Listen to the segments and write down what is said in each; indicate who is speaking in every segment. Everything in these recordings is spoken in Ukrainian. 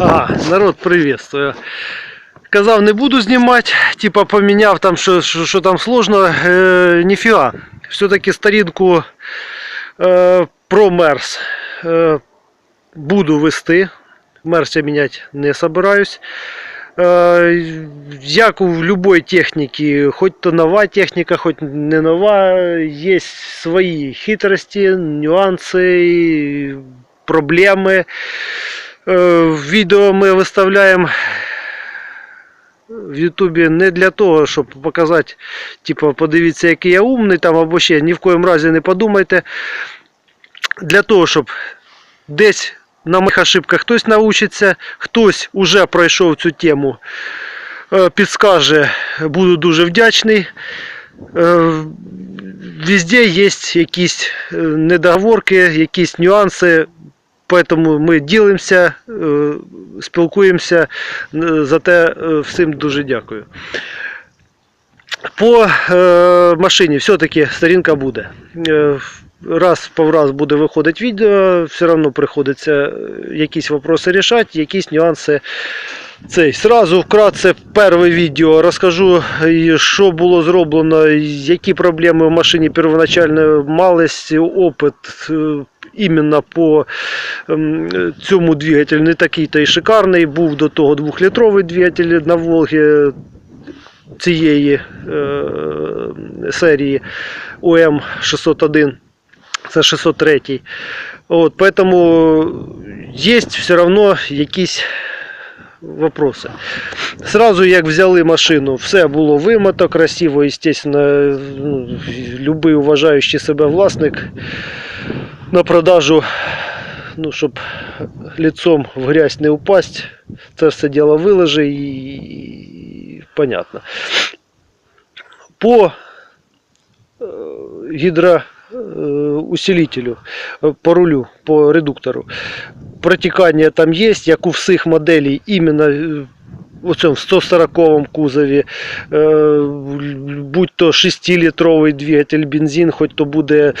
Speaker 1: Ага, народ приветствую. Казав, не буду знімати, типа поміняв там, що, що, що там сложно. Е, ніфіга. Все-таки старінку е, про Мерс е, буду вести. Мерс я міняти не собираюсь. Е, як у будь-якої техніки, хоч то нова техніка, хоч не нова, є свої хитрості, нюанси, проблеми. Е, Відео ми виставляємо в Ютубі не для того, щоб показати, типу, подивіться, який я умний там або ще ні в коєму разі не подумайте. Для того, щоб десь на моїх ошибках хтось научиться, хтось уже пройшов цю тему, е, підскаже, буду дуже вдячний. Е, Везде є якісь недоговорки, якісь нюанси, Поэтому ми ділимося, е, спілкуємося. Е, За те е, всім дуже дякую. По е, машині все-таки сторінка буде. Раз по раз буде виходити відео, все одно приходиться якісь вопроси рішати, якісь нюанси. Цей сразу вкратце перше відео розкажу, що було зроблено, які проблеми в машині первоначально мались, опит іменно по ем, цьому двигателю не такий та й шикарний. Був до того 2-літровий двигатель на Волгі цієї е, серії ОМ 601. Це 603. От, поэтому есть все равно якісь вопроси. Сразу як взяли машину, все було вимито, красиво, естественно, ну, любий уважаючий себе власник на продажу, ну, щоб лицом в грязь не упасть, це все діло виложи і, і понятно. По е, гідроусилителю, е, по рулю, по редуктору. Протікання там є, як у всіх моделей, іменно у цьому 140 кузові, е, будь то 6-літровий двигатель бензин, хоч то буде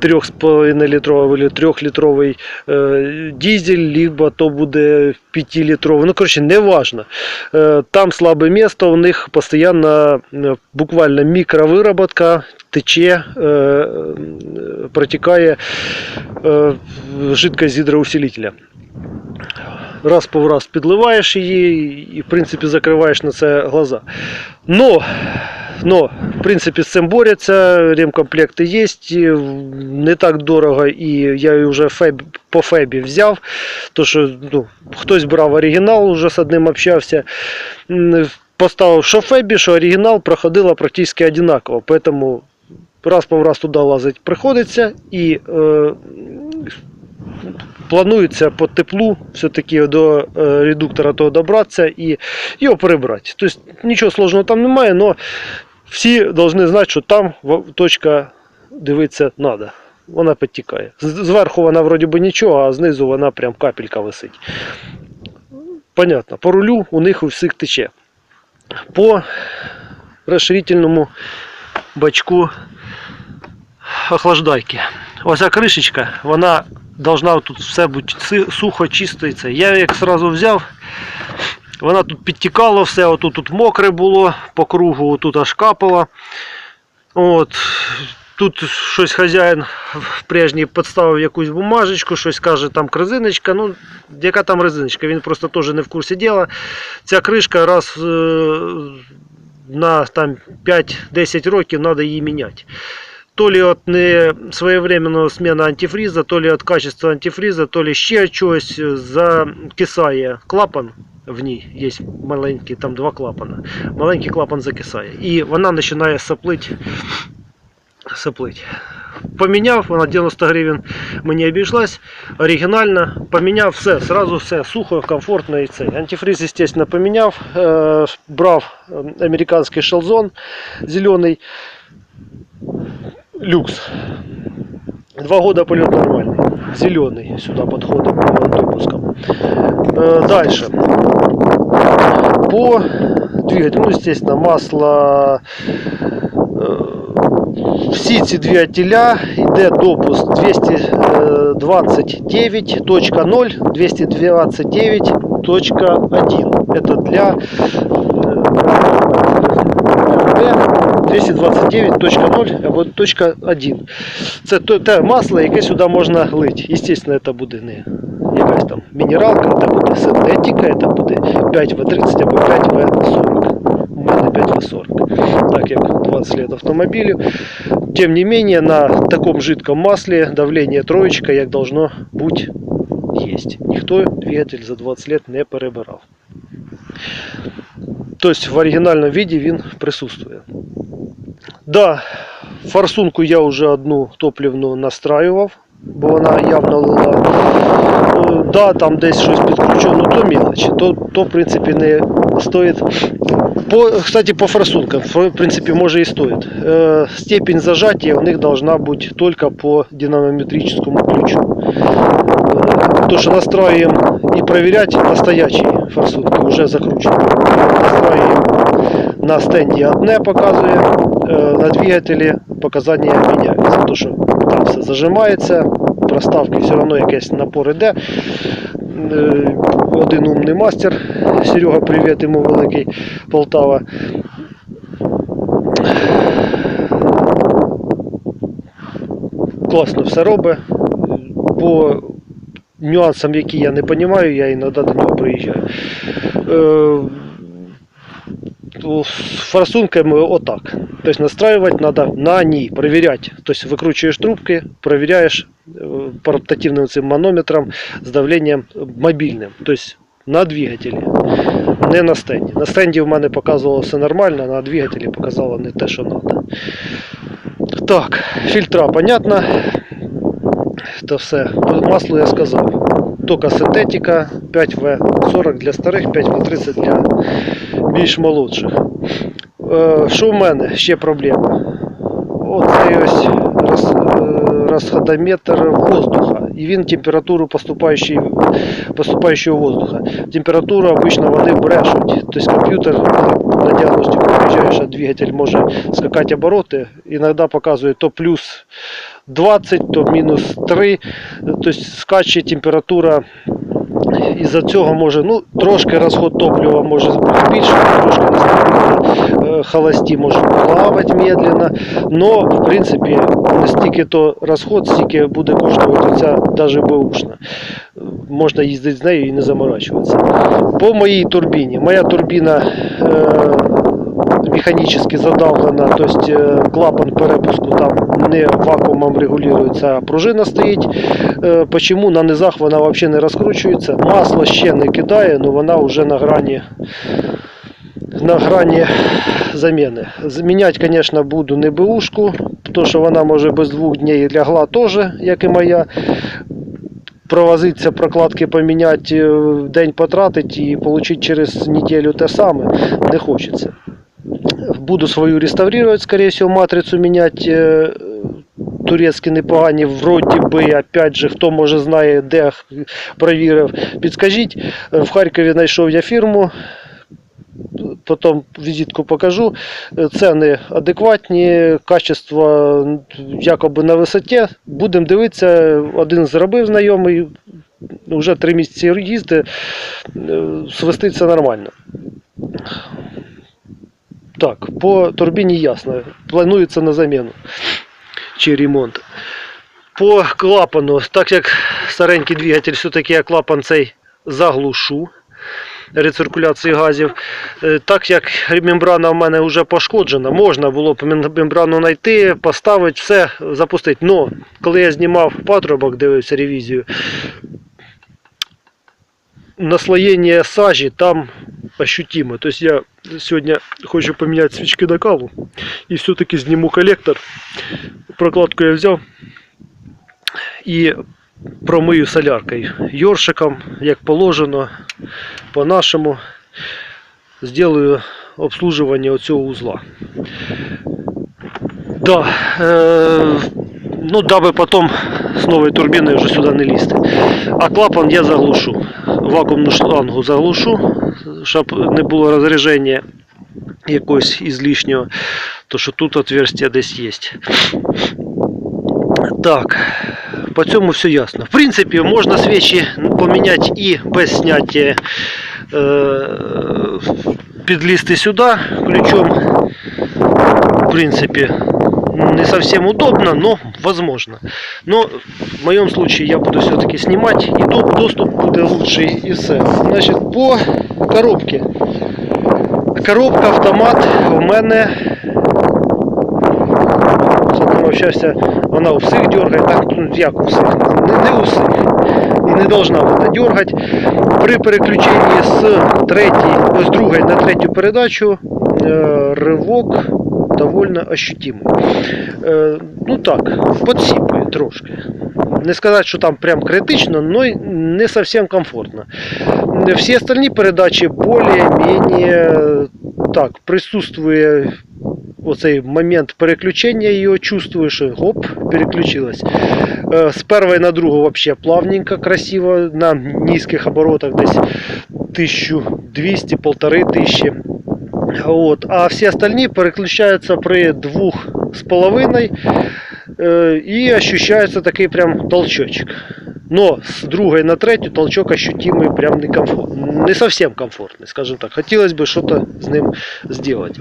Speaker 1: 3,5 літровий або 3-літровий е, дизель, либо то буде 5-літровий. Ну, коротше, не важно. Е, Там слабе місце, у них постійно буквально мікровироботка тече, протікає жидкость гідроусилителя раз по раз підливаєш її і, в принципі, закриваєш на це глаза. Но, но в принципі, з цим борються, ремкомплекти є, не так дорого, і я її вже феб, по фебі взяв. То що ну, хтось брав оригінал, вже з одним общався. Поставив що фебі, що оригінал проходило практично одинаково. Поэтому раз по раз туди лазить приходиться і е, планується по теплу все-таки до е, редуктора того добратися і його перебрати. Тобто нічого сложного там немає, але всі повинні знати, що там точка дивитися треба. Вона підтікає. Зверху вона вроді би нічого, а знизу вона прям капелька висить. Понятно, по рулю у них у всіх тече. По розширительному бачку охлаждайки. Ось ця кришечка, вона должна тут все бути сухо, чисто. Я як сразу взяв, вона тут підтікала все, отут тут мокре було по кругу, тут аж капало. От. Тут щось хазяїн в прежній підставив якусь бумажечку, щось каже, там резиночка. Ну, яка там резиночка? Він просто теж не в курсі діла. Ця кришка раз е, на там, 5-10 років треба її міняти. То ли от не своєвременного зміни антифріза, то ли від качества антифріза, то ли ще від чогось закисає клапан. В ній є маленький, там два клапана. Маленький клапан закисає. І вона починає саплити. саплить. Поміняв, вона 90 гривень мені обійшлась. Оригінальна. Поміняв все, сразу все сухо, комфортно і це. Антифриз, естественно, поміняв. Е, брав е, американський шелзон зелений. Люкс. Два года полет нормальный. Зеленый сюда подходит по выпускам. Э, дальше. По двигателю, ну, естественно, масло. э, всі ці двигателя йде допуск 200 229.0, 229.1. Это для RB 229.0 або .1. Це те масло, яке сюди можна лити. Естественно, це буде не якась там мінералка, це буде синтетика, це буде 5В30 або 5В40. У мене 5В40. Так як 20 лет автомобилю. Тем не менее, на таком жидком масле давление троечка, як должно бути, есть. Ніхто двигатель за 20 лет не перебирав. Тобто в оригінальному віді він присутствує. Да, форсунку я вже одну топливну настраював, бо вона явно лила. Е, Да, там десь щось підкручено, ну то мілоч. То, то в принципі не стоїть. По, кстати, по форсункам, в принципе, може и стоит. Э, степень зажатия у них должна быть только по динамометрическому ключу. Э, то, что настраиваем и проверять настоящие форсунки, уже закручены. Настраиваем на стенді одне показує, э, на двигателі показання міняються. То, що там все зажимається, проставки все одно якийсь напор іде. Е, Один умний мастер, Серега, привіт йому великий Полтава. Класно все робить. По нюансам, які я не розумію, я іноді до нього приїжджаю. З форсунками отак. Тобто настраивать надо на ній, проверять. Тобто викручуєш трубки, проверяєш э, портативним цим манометром з давленням мобільним. Тобто на двигателі, не на стенді. На стенді в мене показувало все нормально, на двигателі показало не те, що треба. Так, фільтра, понятно. Це все. По маслу я сказав. Тільки синтетика 5В40 для старих, 5В30 для більш молодших. Е, Що в мене ще проблема? Оцей ось е, розходометр воздуха. І він температуру поступаючого воздуха. Температуру обично вони брешуть. Тобто комп'ютер на діагностику приїжджаєш, а двигатель може скакати обороти. Іноді показує то плюс 20, то мінус 3. Тобто скаче температура із-за цього може ну, трошки розход топлива може бути більше, трошки нестабільно, е, холості може плавати медленно, но в принципі стільки то розход, стільки буде коштувати ця навіть бушна. Можна їздити з нею і не заморачуватися. По моїй турбіні. Моя турбіна е, механически задавлена, то есть э, клапан перепуску там не вакуумом регулируется, а пружина стоїть. Е, Почему на низах вона взагалі не розкручується? Масло ще не кидає, але вона вже на грані на грані заміни. Зміняти, звісно, буду не бушку, тому що вона може без двох днів лягла теж, як і моя. Провозитися, прокладки поміняти, день потратити і отримати через неділю те саме не хочеться. Буду свою реставрировать, скорее всего, матрицу менять. е, Турецькі непогані, вроді би, опять же, хто може знає, де провірив. Підскажіть, Е, в Харкові знайшов я фірму, потім візитку покажу. Е, Ціни адекватні, качество якоби на висоті. Будемо дивитися, один зробив знайомий, вже три місяці їздить, е, свиститься нормально. Так, по турбіні ясно. Планується на заміну чи ремонт. По клапану, так як старенький двигатель, все-таки я клапан цей заглушу рециркуляції газів. Е, Так як мембрана в мене вже пошкоджена, можна було б мембрану знайти, поставити, все, запустити. Но коли я знімав патрубок, дивився ревізію, наслоєння сажі там ощутимо. Тобто я сьогодні хочу поміняти свічки до каву і все-таки зніму колектор. Прокладку я взяв і промию соляркою. Йоршиком, як положено, по-нашому. Сделаю обслуживание оцього узла. Да, е, ну, даби потом з нової турбіни вже сюди не лізти. А клапан я заглушу. Вакуумну шлангу заглушу, щоб не було розрядження якогось ізлишнього, то що тут отверстие десь є. Так, по цьому все ясно. В принципі, можна свічі поміняти і без зняття е, підлізти сюди ключом. В принципе, не совсем удобно, но возможно. Но в моем случае я буду все-таки снимать, и до- доступ буде лучший і все. Значить, по коробці. Коробка, автомат у мене. Общався, вона у всіх дергає, так ну, як у всіх, не, не у всіх. І не должна вона дергати. При переключенні з третьої, з другої на третю передачу е, ривок довольно ощутимий. Е, ну так, подсіпує трошки. Не сказати, що там прям критично, но й не совсем комфортно. Всі остальні передачі более-менее так, присутствує оцей момент переключення чувствую, що гоп, переключилась. Е, З першої на другу вообще плавненько, красиво, на низьких оборотах десь 1200 1500 От. А всі остальні переключаються при двох з половиною е, і ощущається такий прям толчочок. Но з другої на третю толчок ощутимый прям не, комфорт, не совсем комфортный, скажем так. Хотелось бы что-то з ним сделать.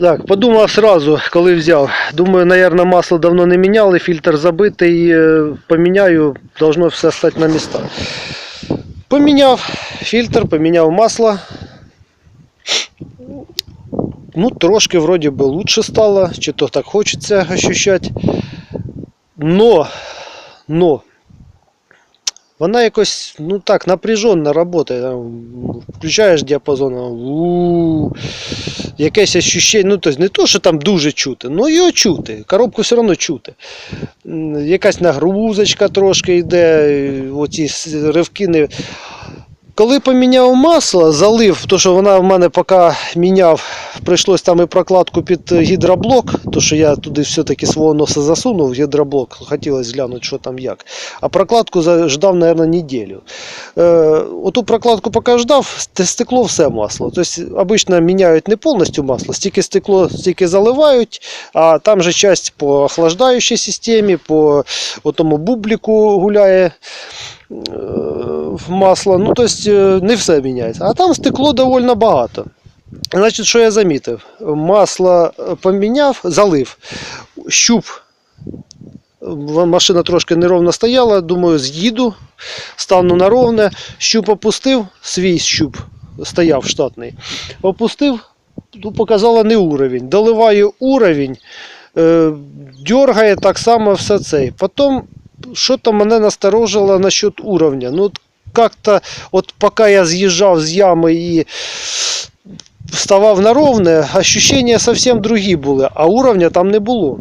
Speaker 1: Так, подумав сразу, коли взяв. Думаю, наверное, масло давно не міняли, фільтр забитий, е, поміняю, должно все стати на місця. Поміняв фільтр, поміняв масло. Ну, трошки вроде бы лучше стало, чи то так хочеться ощущать. Но, но, вона якось, ну так, напряженно работає. Включаєш діапазон, якесь ощущення, ну тобто не то, що там дуже чути, ну його чути. Коробку все одно чути. Якась нагрузочка трошки йде, оці ривки не. Коли поміняв масло, залив, то що вона в мене поки міняв, прийшлось там і прокладку під гідроблок, то що я туди все-таки свого носа засунув гідроблок, хотілося глянути, що там як. А прокладку ждав, мабуть, неділю. Е, оту прокладку поки ждав, стекло все масло. Тобто, обично міняють не повністю масло, стільки стекло, стільки заливають, а там же часть по охлаждаючій системі, по тому бубліку гуляє масло. Ну, тобто не все міняється. А там стекло доволі багато. Значить, що я замітив? Масло е, поміняв, залив, щуп. Машина трошки неровно стояла, думаю, з'їду, стану на ровне, щуп опустив, свій щуп стояв штатний. Опустив, ну, показала не уровень. Доливаю уровень, е, дергає так само все це. Потім що-то мене насторожило насчет уровня. Ну, от как-то, от поки я з'їжджав з ями і вставав на ровне, ощущения совсем другі були, а уровня там не було.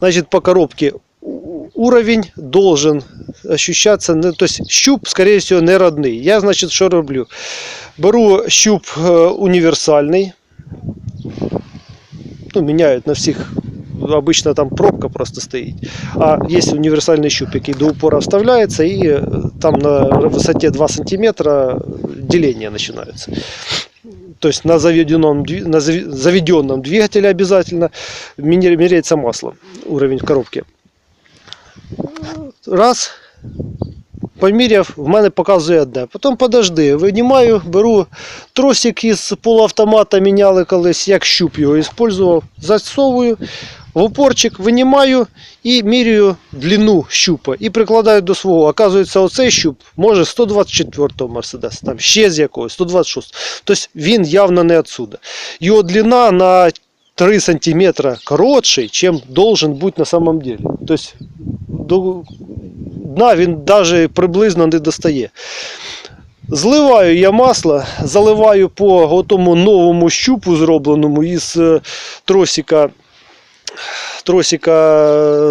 Speaker 1: Значит, по коробке у- уровень должен ощущаться, ну, то есть щуп, скорее всего, не родний. Я, значит, що роблю? Беру щуп е, універсальний, ну, міняють на всіх, обычно там пробка просто стоїть. А є універсальний щуп, який до упора вставляється, і е, там на висоті 2 см деление начинается. То есть на заведенном, дви- на зави- заведенном двигателе обязательно міне- меряется масло, уровень в коробке. Раз, поміряв, в мене показує одне. Потім подожди, винімаю, беру тросик із полуавтомата, міняли колись, як щуп його використовував, засовую в упорчик, винімаю і міряю длину щупа і прикладаю до свого. Оказується, оцей щуп може 124-го Мерседеса, там ще з якогось, 126. Тобто він явно не отсюда. Його длина на 3 см коротший, чим должен бути на самом деле. Тобто до дна він навіть приблизно не достає. Зливаю я масло, заливаю по тому новому щупу, зробленому із е, тросика. Тросика,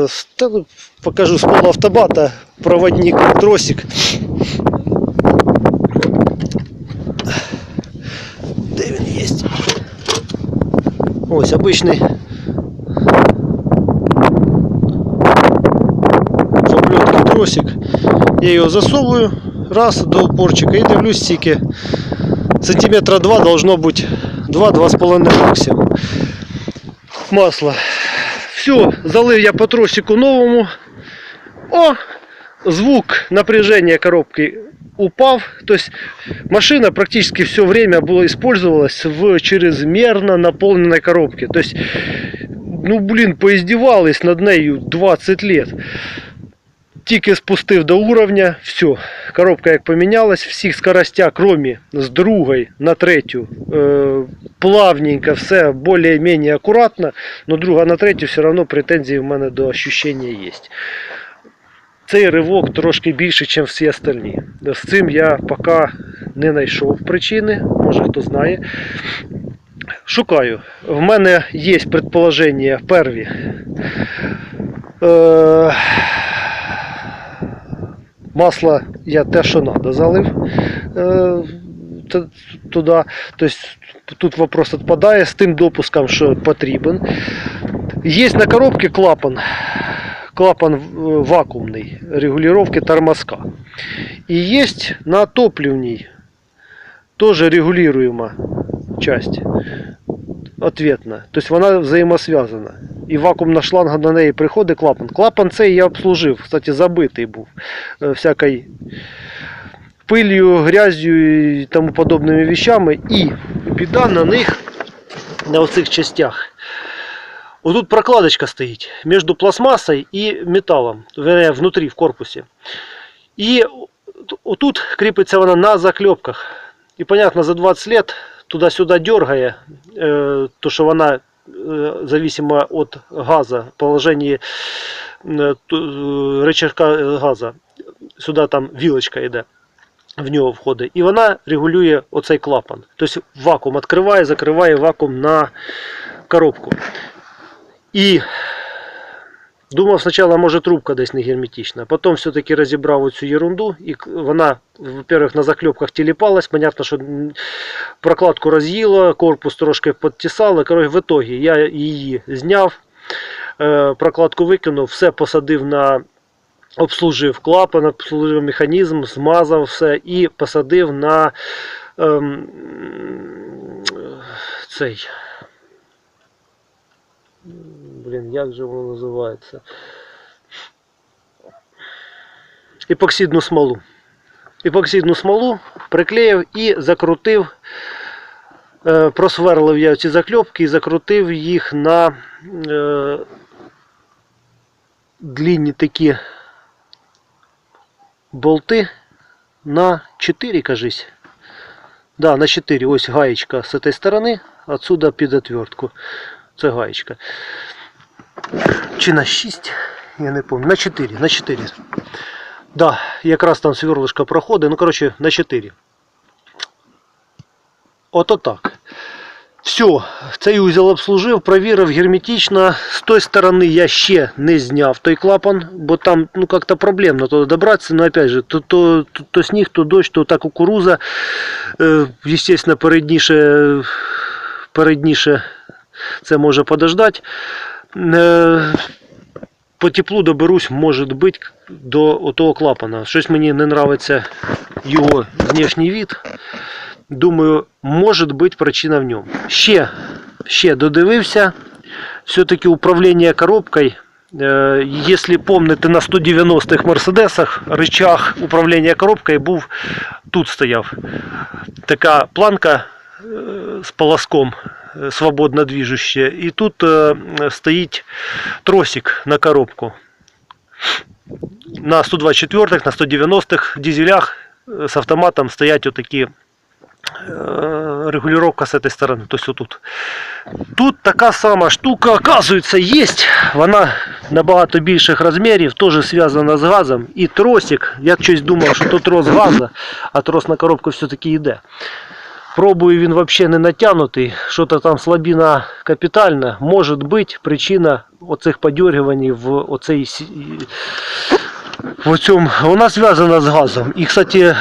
Speaker 1: е, та, ну, покажу з полуавтобата, проводник, тросик. Де він є? Ось обичний в обльотки тросик. Я його засовую раз до упорчика і дивлюсь стільки. Сантиметра 2 должно бути 2-2,5 максимум. Масло. все, залив я по тросику новому. О! Звук напряжения коробки упав. То есть машина практически все время была использовалась в чрезмерно наполненной коробке. То есть, ну блин, поиздевались над нею 20 лет. Тільки спустив до уровня, все. Коробка як помінялась, всіх скоростях, кроме з другої на третю, е, плавненько, все більш-менш акуратно, но друга на третю все одно претензії в мене до ощущення є. Цей ривок трошки більше, ніж всі остальні. З цим я поки не знайшов причини, може хто знає. Шукаю. В мене є предположення перві. Е, масло я те, що треба, залив е, туди. Тобто тут вопрос відпадає з тим допуском, що потрібен. Є на коробці клапан. Клапан е, вакуумний регулировки тормозка. І є на топливній теж регулюема часть. Ответна. Тобто вона взаємосвязана. І вакуумна шланга на неї приходить клапан. Клапан цей я обслужив, кстати, забитий був е, всякою пилью, грязю і тому подобними вещами. І біда на них, на оцих частях. Отут прокладочка стоїть між пластмасою і металом, вернее, внутрі в корпусі. І отут кріпиться вона на заклепках. І понятно, за 20 лет туди-сюди дергає, е, то що вона е, зависимо від газу, положення ту- рычажка газу. Сюди там вілочка йде. В нього входить. І вона регулює оцей клапан. Тобто вакуум відкриває, закриває вакуум на коробку. І думав спочатку, може трубка десь не герметична. Потім все-таки розібрав оцю ерунду. І вона, во-первых, на заклепках тіліпалась. Понятно, що прокладку роз'їла, корпус трошки підтісало. Коротше, в итоге я її зняв, е, прокладку викинув, все посадив на. Обслужив клапан, обслужив механізм, змазав все і посадив на ем, цей. Блін, як же воно називається? Епоксидну смолу. Епоксидну смолу приклеїв і закрутив. Е, просверлив я ці закльопки і закрутив їх на е, длинні такі болти на 4, кажись. Да, на 4. Ось гаєчка з цієї сторони, отсюда під отвертку. Це гаєчка. Чи на 6? Я не пам'ятаю. На 4. На 4. Да, якраз там сверлишко проходить. Ну, коротше, на 4. Ото так. Все, цей узел обслужив, провірив герметично. З тої сторони я ще не зняв той клапан, бо там ну как-то проблемно туди добратися. Но опять же, то, то, то, то сніг, то дощ, то та кукуруза. Е, естественно, передніше, передніше це може подождати. По теплу доберусь, може бути, до того клапана. Щось мені не подобається його внешній від. Думаю, може бути причина в ньому. Ще, ще додивився. Все-таки управління коробкою. Е, Якщо пам'ятаєте, на 190-х Мерседесах рычаг управління коробкою був тут стояв. Така планка е, з полоском свободно движущая. І тут е, стоїть тросик на коробку. На 124-х, на 190-х дизелях е, з автоматом стоять отакі э, регулировка с этой стороны, то есть вот тут. Тут така сама штука, оказується, є. Вона набагато більших розмірів, теж зв'язана з газом. І тросик, я щось думав, що то трос газу, а трос на коробку все-таки йде. Пробую він взагалі не натягнутий, що-то там слабіна капітальна. Може бути причина оцих подергувань в оцей в цьому, вона зв'язана з газом. І, кстати,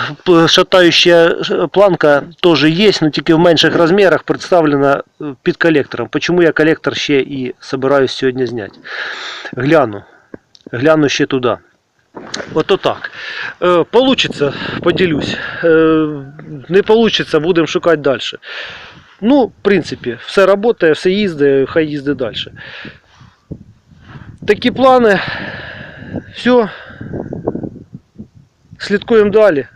Speaker 1: шатаюча планка теж є, але тільки в менших розмірах представлена е, під колектором. Почому я колектор ще і собираюсь сьогодні зняти? Гляну. Гляну ще туди. Ото так. Е, Получиться, поділюсь. Е, Не получиться, будемо шукати далі. Ну, в принципі, все працює, все їздить, хай їздить далі. Такі плани. Все. Слідкуємо далі.